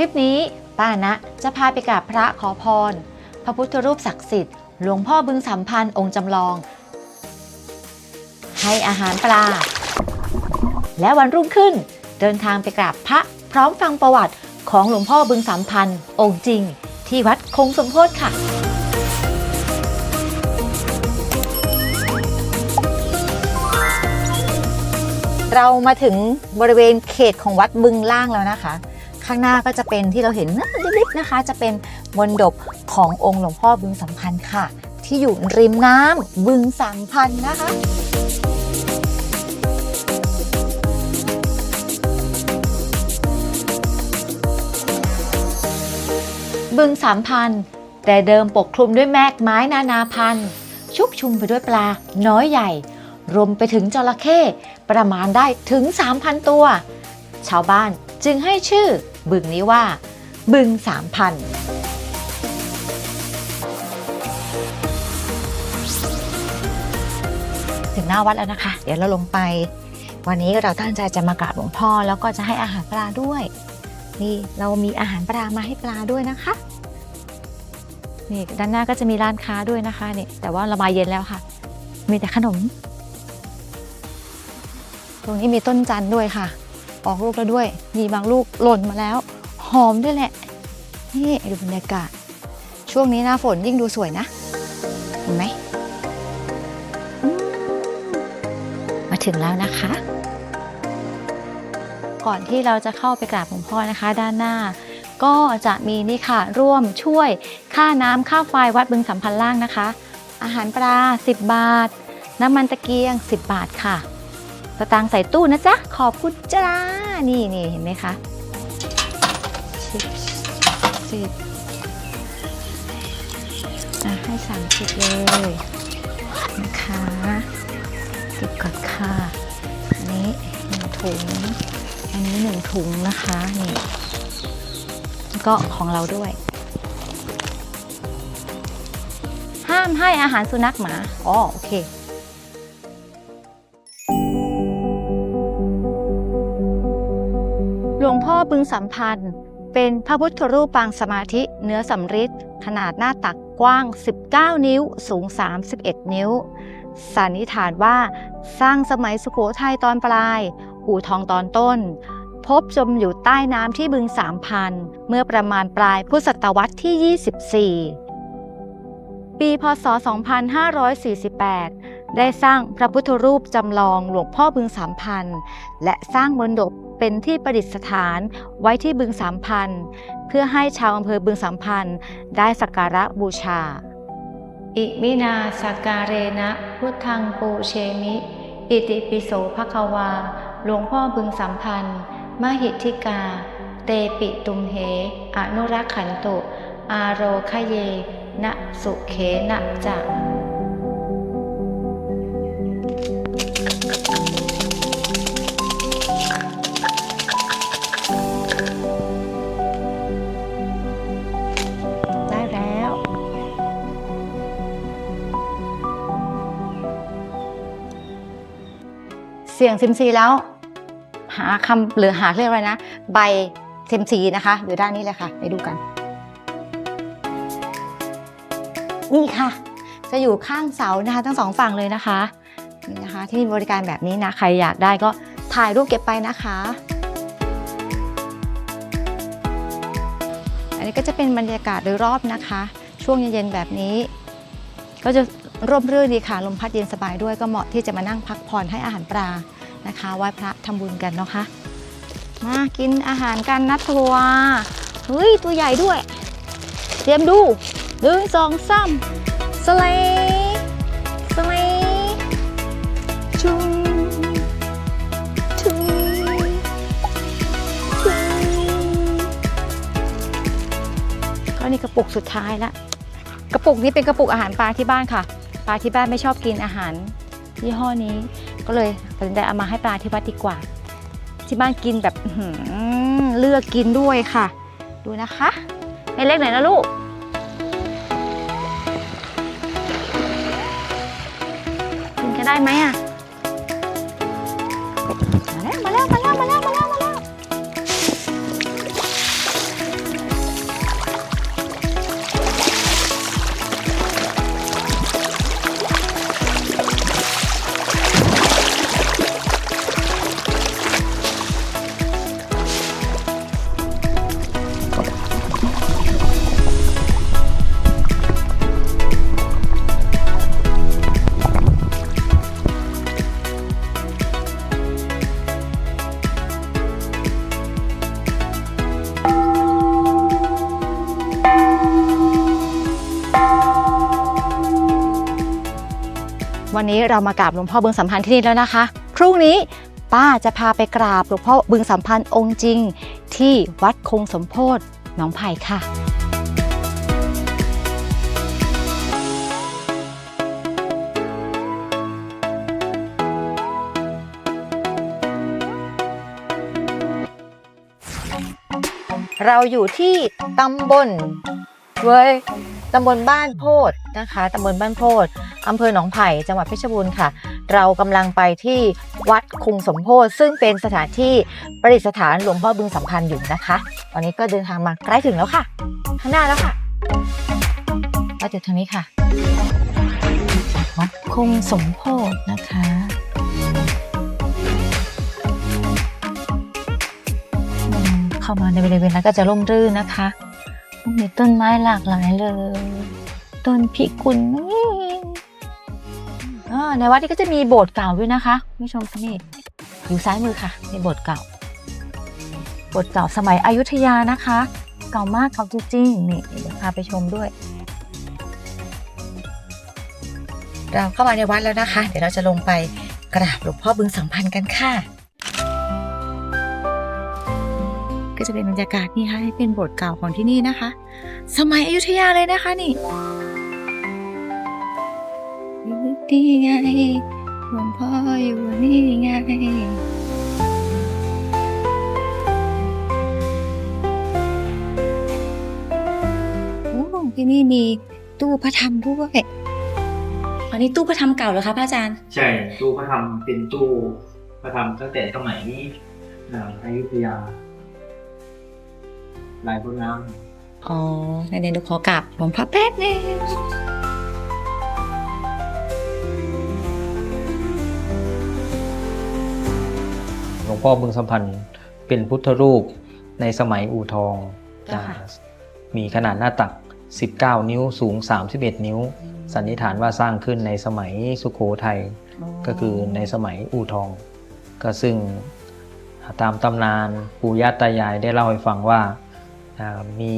ลิปนี้ป้านะจะพาไปกราบพระขอพร พระพุทธรูปศักดิ์สิทธิ์หลวงพ่อบึงสัมพันธ์องค์จำลอง ให้อาหารปลา และวันรุ่งขึ้น เดินทางไปกราบพระพร้อมฟังประวัติของหลวงพ่อบึงสัมพันธ์องค์จริง ที่วัดคงสมโพธิค่ะเรามาถึงบริเวณเขตของวัดบึงล่างแล้วนะคะ ข้างหน้าก็จะเป็นที่เราเห็นนิดๆนะคะ จะเป็นมณฑปขององค์หลวงพ่อบึงสัมพันธ์ค่ะ ที่อยู่ริมน้ำบึงสัมพันธ์นะคะบึงสามพันแต่เดิมปกคลุมด้วยแมกไม้นานาพันธุ์ ชุกชุมไปด้วยปลาน้อยใหญ่ รวมไปถึงจระเข้ประมาณได้ถึง 3,000 ตัว ชาวบ้านจึงให้ชื่อ บึงนี้ว่า บึงสามพันถึงหน้าวัดแล้วนะคะ เดี๋ยวเราลงไป วันนี้เราตั้งใจจะมากราบหลวงพ่อ แล้วก็จะให้อาหารปลาด้วย นี่เรามีอาหารปลามาให้ปลาด้วยนะคะนี่ด้านหน้าก็จะมีร้านค้าด้วยนะคะนี่แต่ว่าระบายเย็นแล้วค่ะ มีแต่ขนม ตรงนี้มีต้นจันทร์ด้วยค่ะ ออกลูกแล้วด้วย มีบางลูกหล่นมาแล้ว หอมด้วยแหละ นี่ดูบรรยากาศ ช่วงนี้หน้าฝนยิ่งดูสวยนะ เห็นไหมมมาถึงแล้วนะคะ ก่อนที่เราจะเข้าไปกราบหลวงพ่อนะคะ ด้านหน้าก็จะมีนี่ค่ะ ร่วมช่วยค่าน้ำค่าไฟวัดบึงสัมพันธ์ล่างนะคะ อาหารปลา 10 บาท น้ำมันตะเกียง 10 บาทค่ะ สตางค์ใส่ตู้นะจ๊ะ ขอบคุณจ้า นี่นี่เห็นไหมคะสิบสิบให้สามสิบเลยนะคะสิบก่อนค่ะ อันนี้หนึ่งถุง อันนี้หนึ่งถุงนะคะ นี่ก็ของเราด้วย ห้ามให้อาหารสุนัขหมา อ๋อ โอเค บึงสัมพันธ์ เป็นพระพุทธรูปปางสมาธิเนื้อสำริดขนาดหน้าตักกว้าง 19 นิ้ว สูง 31 นิ้ว สันนิษฐานว่าสร้างสมัยสุโขทัยตอนปลาย อู่ทองตอนต้น พบจมอยู่ใต้น้ำที่บึงสามพัน เมื่อประมาณปลายพุทธศตวรรษที่ 24 ปี พศ 2548 ได้สร้างพระพุทธรูปจำลองหลวงพ่อบึงสามพันและสร้างมณฑปเป็นที่ประดิษฐานไว้ที่บึงสามพันเพื่อให้ชาวอำเภอบึงสามพันได้สักการะบูชา อิมินาสักการเรนะพุทธังปูเชมิ อิติปิโสภควา หลวงพ่อบึงสัมพันมหิทธิกา เตปิตุมเห อนุรักขันตุ อาโรคเยนะสุเขนะจะ เสี่ยงซิมซีแล้ว หาคำหรือหาเรียกอะไรนะ ใบซิมซีนะคะอยู่ด้านนี้เลยค่ะ ไปดูกัน นี่ค่ะ จะอยู่ข้างเสานะคะทั้งสองฝั่งเลยนะคะนี่นะคะที่มีบริการแบบนี้นะใครอยากได้ก็ถ่ายรูปเก็บไปนะคะ อันนี้ก็จะเป็นบรรยากาศโดยรอบนะคะ ช่วงเย็นๆแบบนี้ ก็จะร่มรื่นดีค่ะลมพัดเย็นสบายด้วยก็เหมาะที่จะมานั่งพักผ่อนให้อาหารปลานะคะไหว้พระทำบุญกันเนาะคะมากินอาหารกันนะทัวเฮ้ยตัวใหญ่ด้วย เตรียมดูหนึ่งสองสามสไลสไลชุงชุงชุงก็นี่กระปุกสุดท้ายละ กระปุกนี้เป็นกระปุกอาหารปลาที่บ้านค่ะ ปลาที่บ้านไม่ชอบกินอาหารยี่ห้อนี้ ก็เลยตัดสินใจเอามาให้ปลาที่วัดดีกว่า ที่บ้านกินแบบเลือกกินด้วยค่ะ ดูนะคะให้เล็กหน่อยนะลูกกินกันได้ไหมอะ มาแล้วมาแล้วมาแล้วมาแล้วมาแล้วมาแล้ว วันนี้เรามากราบหลวงพ่อบึงสัมพันธ์ที่นี่แล้วนะคะ พรุ่งนี้ป้าจะพาไปกราบหลวงพ่อบึงสัมพันธ์องค์จริง ที่วัดคงสมโพธิหนองไผ่ค่ะเราอยู่ที่ตำบลเว้ย ตำบลบ้านโพดนะคะตำบลบ้านโพดอำเภอหนองไผ่จังหวัดเพชรบูรณ์ค่ะ เรากำลังไปที่วัดคุงสมโพธิซึ่งเป็นสถานที่ประดิษฐานหลวงพ่อบึงสัมพันธ์อยู่นะคะ ตอนนี้ก็เดินทางมาใกล้ถึงแล้วค่ะ ข้างหน้าแล้วค่ะมาถึงทางนี้ค่ะ วัดคุงสมโพธินะคะเข้ามาในบริเวณนั้นก็จะร่มรื่นนะคะ มีต้นไม้หลากหลายเลย ต้นพิกุลนี่ในวัดนี้ก็จะมีโบสถ์เก่าด้วยนะคะผู้ชมนี่อยู่ซ้ายมือค่ะในโบสถ์เก่า โบสถ์เก่าสมัยอยุธยานะคะ เก่ามากเก่าจริงๆนี่เดี๋ยวพาไปชมด้วย เราเข้ามาในวัดแล้วนะคะ เดี๋ยวเราจะลงไปกราบหลวงพ่อบึงสัมพันธ์กันค่ะ จะเป็นบรรยากาศนี่ค่ะให้เป็นโบสถ์เก่าของที่นี่นะคะ สมัยอยุธยาเลยนะคะนี่อยู่นี่ไงหลวงพ่ออยู่นี่ไงโอ้ที่นี่มีตู้พระธรรมด้วยอันนี้ตู้พระธรรมเก่าเหรอคะพระอาจารย์ ใช่ตู้พระธรรมเป็นตู้พระธรรมตั้งแต่สมัยอ่าอยุธยา ลายพวกน้อ๋อในเดนดูขอกลับหลวงพ่อแป๊บนึงำหลวงพ่อบึงสัมพันธ์เป็นพุทธรูปในสมัยอู่ทองอ่ามีขนาดหน้าตัก 19 นิ้วสูง 31 นิ้ว สันนิษฐานว่าสร้างขึ้นในสมัยสุโขทัยก็คือในสมัยอู่ทอง ก็ซึ่งตามตำนานปู่ย่าตายายได้เล่าให้ฟังว่าอ่า มี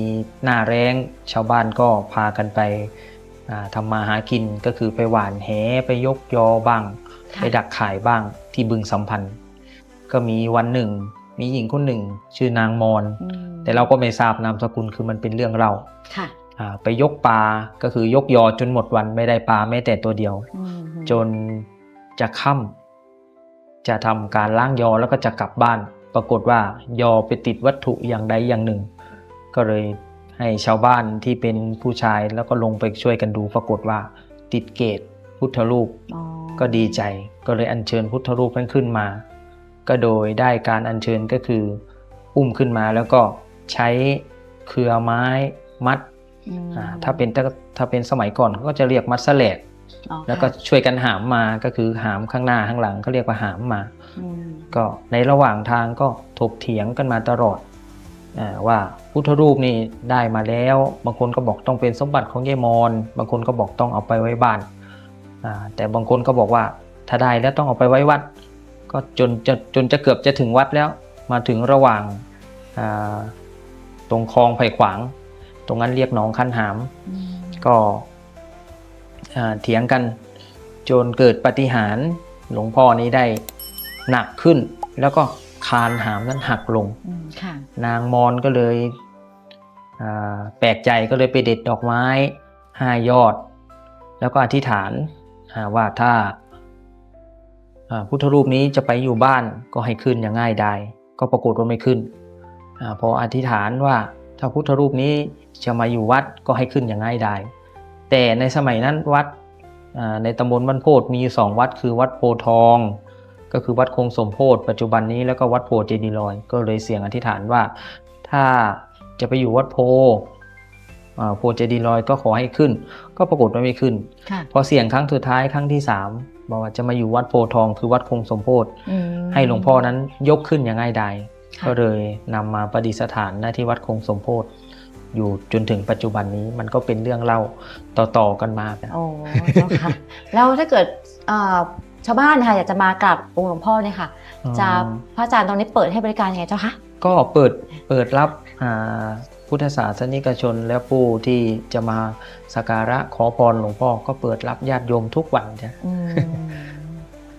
หน้าแรงชาวบ้านก็พากันไปอ่าทำมาหากินก็คือไปหว่านแหไปยกยอบ้างค่ะไปดักขายบ้างที่บึงสัมพันธ์ ก็มีวันหนึ่ง มีหญิงคนหนึ่ง ชื่อนางมอนอืมแต่เราก็ไม่ทราบนามสกุลคือมันเป็นเรื่องเราค่ะอ่าไปยกปลาก็คือยกยอจนหมดวันไม่ได้ปลาแม้แต่ตัวเดียวอืมจนจะค่ำจะทำการล้างยอแล้วก็จะกลับบ้าน ปรากฏว่ายอไปติดวัตถุอย่างใดอย่างหนึ่ง ก็เลยให้ชาวบ้านที่เป็นผู้ชายแล้วก็ลงไปช่วยกันดูปรากฏว่า ติดเกตพุทธรูปอ๋อก็ดีใจก็เลยอัญเชิญพุทธรูปนั้นขึ้นมา ก็โดยได้การอัญเชิญก็คือ อุ้มขึ้นมาแล้วก็ใช้เครือไม้มัดอืมอ่าถ้าเป็นถ้าถ้าเป็นสมัยก่อนเขาก็จะเรียกมัดสแลดอ๋อแล้วก็ค่ะช่วยกันหามมาก็คือหามข้างหน้าข้างหลังเขาเรียกว่าหามมาอืมก็ในระหว่างทางก็ถกเถียงกันมาตลอดอา ว่าพุทธรูปนี่ได้มาแล้ว บางคนก็บอกต้องเป็นสมบัติของยายมอนบางคนก็บอกต้องเอาไปไว้บ้านอ่าแต่บางคนก็บอกว่าถ้าได้แล้วต้องเอาไปไว้วัด ก็จนจะจนจะเกือบจะถึงวัดแล้ว มาถึงระหว่างอ่าตรงคลองไผ่ขวาง ตรงนั้นเรียกหนองคันหามอืมก็อ่าเถียงกันจนเกิดปาฏิหารย์หลวงพ่อนี้ได้หนักขึ้นแล้วก็ คานหามนั้นหักลงอืมค่ะนางมอนก็เลยอ่าแปลกใจก็เลยไปเด็ดดอกไม้ห้ายอด แล้วก็อธิษฐานอ่าว่าถ้าอ่าพุทธรูปนี้จะไปอยู่บ้านก็ให้ขึ้นอย่างง่ายดายก็ปรากฏว่าไม่ขึ้นอาพออธิษฐานว่าถ้าพุทธรูปนี้จะมาอยู่วัดก็ให้ขึ้นอย่างง่ายดายแต่ในสมัยนั้นวัดอ่าในตำบลบ้านโพธิมีอยู่สองวัดคือวัดโพธิ์ทอง ก็คือวัดคงสมโพธิปัจจุบันนี้แล้วก็วัดโพเจดีย์ลอย ก็เลยเสียงอธิษฐานว่า ถ้าจะไปอยู่วัดโพอ่าโพเจดีย์ลอยก็ขอให้ขึ้น ก็ปรากฏว่าไม่ขึ้นค่ะพอเสียงครั้งสุดท้ายครั้งที่สามบอกว่าจะมาอยู่วัดโพธิ์ทองคือวัดคงสมโพธิอืมให้หลวงพ่อนั้นยกขึ้นอย่างง่ายดายค่ะก็เลยนำมาประดิษฐานหน้าที่วัดคงสมโพธิอยู่จนถึงปัจจุบันนี้มันก็เป็นเรื่องเล่าต่อๆกันมาแบบโอ้เจ้าค่ะแล้วถ้าเกิดเอ่อ ชาวบ้านนะคะอยากจะมากราบองค์หลวงพ่อเนี่ยค่ะ จะพระอาจารย์ตรงนี้เปิดให้บริการยังไงเจ้าคะก็เปิดเปิดรับอ่าพุทธศาสนิกชนและผู้ที่จะมาสักการะขอพรหลวงพ่อก็เปิดรับญาติโยมทุกวันจ้ะอืม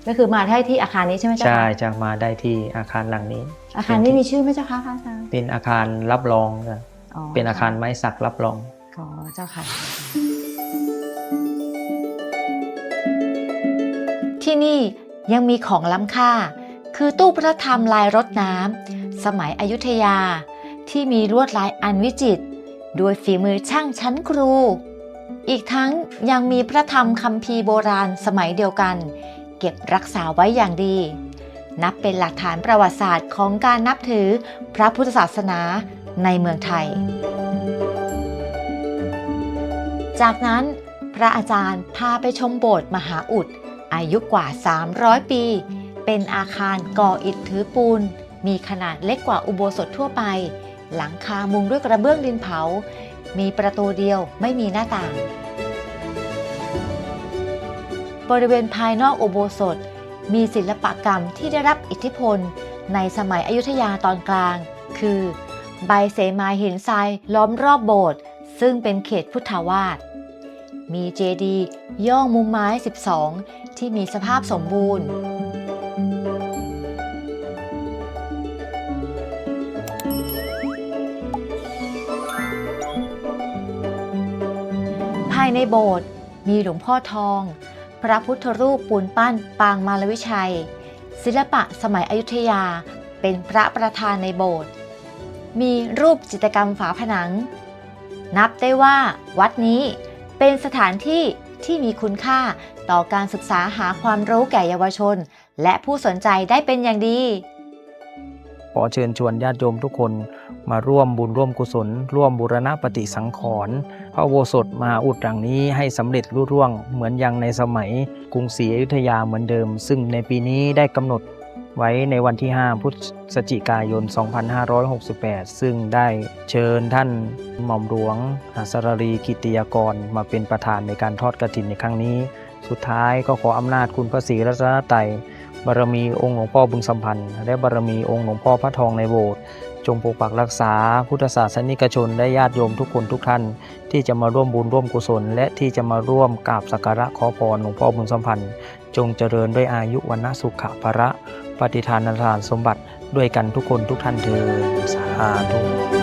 ก็คือมาได้ที่อาคารนี้ใช่ไหมเจ้าใช่คะจะมาได้ที่อาคารหลังนี้ อาคารนี้มีชื่อไหมเจ้าคะพระอาจารย์เป็นอาคารรับรองนะเป็นอาคารไม้สักรับรองอ๋อเจ้าค่ะ ที่นี่ยังมีของล้ำค่า คือตู้พระธรรมลายรถน้ำสมัยอยุธยา ที่มีลวดลายอันวิจิตรด้วยฝีมือช่างชั้นครู อีกทั้งยังมีพระธรรมคัมภีร์โบราณสมัยเดียวกัน เก็บรักษาไว้อย่างดี นับเป็นหลักฐานประวัติศาสตร์ของการนับถือพระพุทธศาสนาในเมืองไทย จากนั้นพระอาจารย์พาไปชมโบสถ์มหาอุด อายุกว่า 300 ปี เป็นอาคารก่ออิฐถือปูน มีขนาดเล็กกว่าอุโบสถทั่วไป หลังคามุงด้วยกระเบื้องดินเผา มีประตูเดียวไม่มีหน้าต่าง บริเวณภายนอกอุโบสถ มีศิลปกรรมที่ได้รับอิทธิพล ในสมัยอยุธยาตอนกลาง คือ ใบเสมาหินทรายล้อมรอบโบสถ์ซึ่งเป็นเขตพุทธาวาสมีเจดีย์ย่องมุมไม้ 12 ที่มีสภาพสมบูรณ์ ภายในโบสถ์มีหลวงพ่อทอง พระพุทธรูปปูนปั้นปางมารวิชัย ศิลปะสมัยอยุธยาเป็นพระประธานในโบสถ์มีรูปจิตรกรรมฝาผนัง นับได้ว่าวัดนี้เป็นสถานที่ที่มีคุณค่า ต่อการศึกษาหาความรู้แก่เยาวชน และผู้สนใจได้เป็นอย่างดี ขอเชิญชวนญาติโยมทุกคนมาร่วมบุญร่วมกุศล ร่วมบูรณปฏิสังขรณ์พระโบสถมหาอุดหลังนี้ให้สำเร็จรุ่ร่วง เหมือนอย่างในสมัยกรุงศรีอยุธยาเหมือนเดิม ซึ่งในปีนี้ได้กำหนดไว้ในวันที่ 5 พฤศจิกายน 2568 ซึ่งได้เชิญท่านหม่อมหลวงอัสรรีกิติยากร มาเป็นประธานในการทอดกระถินในครั้งนี้ สุดท้ายก็ขออำนาจคุณพระศรีรัตนตรัยบารมีองค์หลวงพ่อบึงสัมพันธ์ และบารมีองค์หลวงพ่อพระทองในโบสถ์จงปกปักรักษาพุทธศาสนิกชนและญาติโยมทุกคนทุกท่าน ที่จะมาร่วมบุญร่วมกุศล และที่จะมาร่วมกราบสักการะขอพรหลวงพ่อบึงสัมพันธ์ จงเจริญด้วยอายุวันนสุขะภระ ปฏิทานทานสมบัติด้วยกันทุกคนทุกท่านเถิดสาธุ